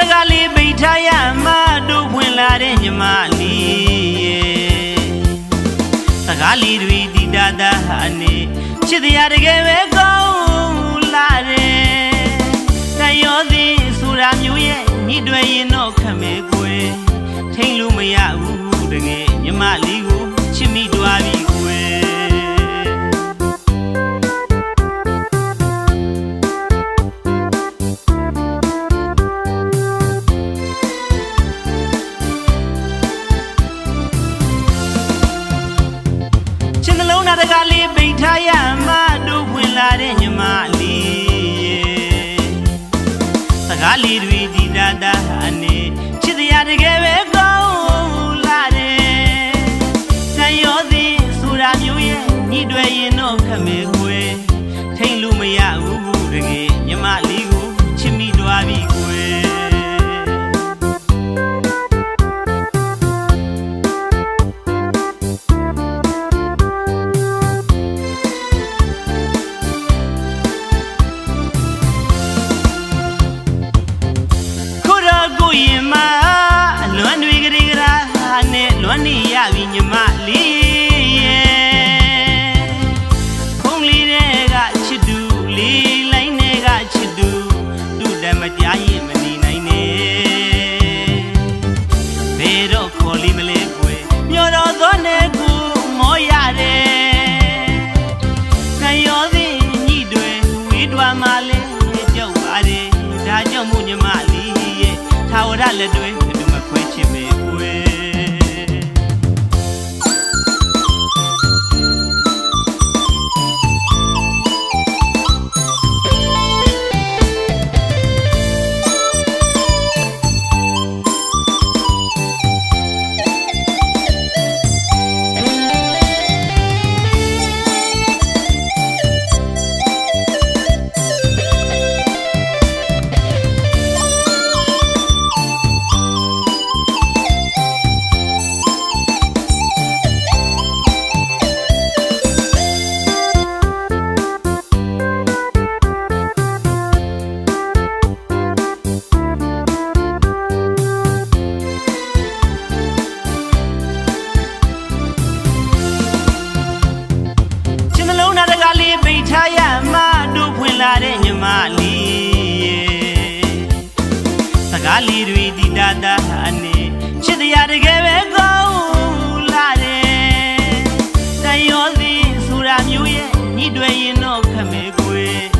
တကားလေးပိတ်ထားရမတို့ဖွင့်လာတဲ့ညီမလေးရဲ့တကားလေးတွေဒီတာတာအနေချစ်တရားတကယ်ပဲကောင်းလာတယ်တယောသည်ဆိုတာမျိုးရဲ့ညှိတွဲရင်တော့ခမဲက ကလေးပိတ်ထားရမှတို့ဝင်လာတဲ့ညီမလေးစကားလေးတွေဒီတာတာအနေချစ်တရားတကယ်ပဲ တဲ့တွင်အတူမခွဲချစ်ပေ ကားလေးတွေဒီတာတာအနေချစ်တရားတကယ်ပဲကောင်းလာတယ်တန်ရောစီဆိုတာမျိုးရဲ့ညှိတွေ့ရင်တော့ခမဲကွယ်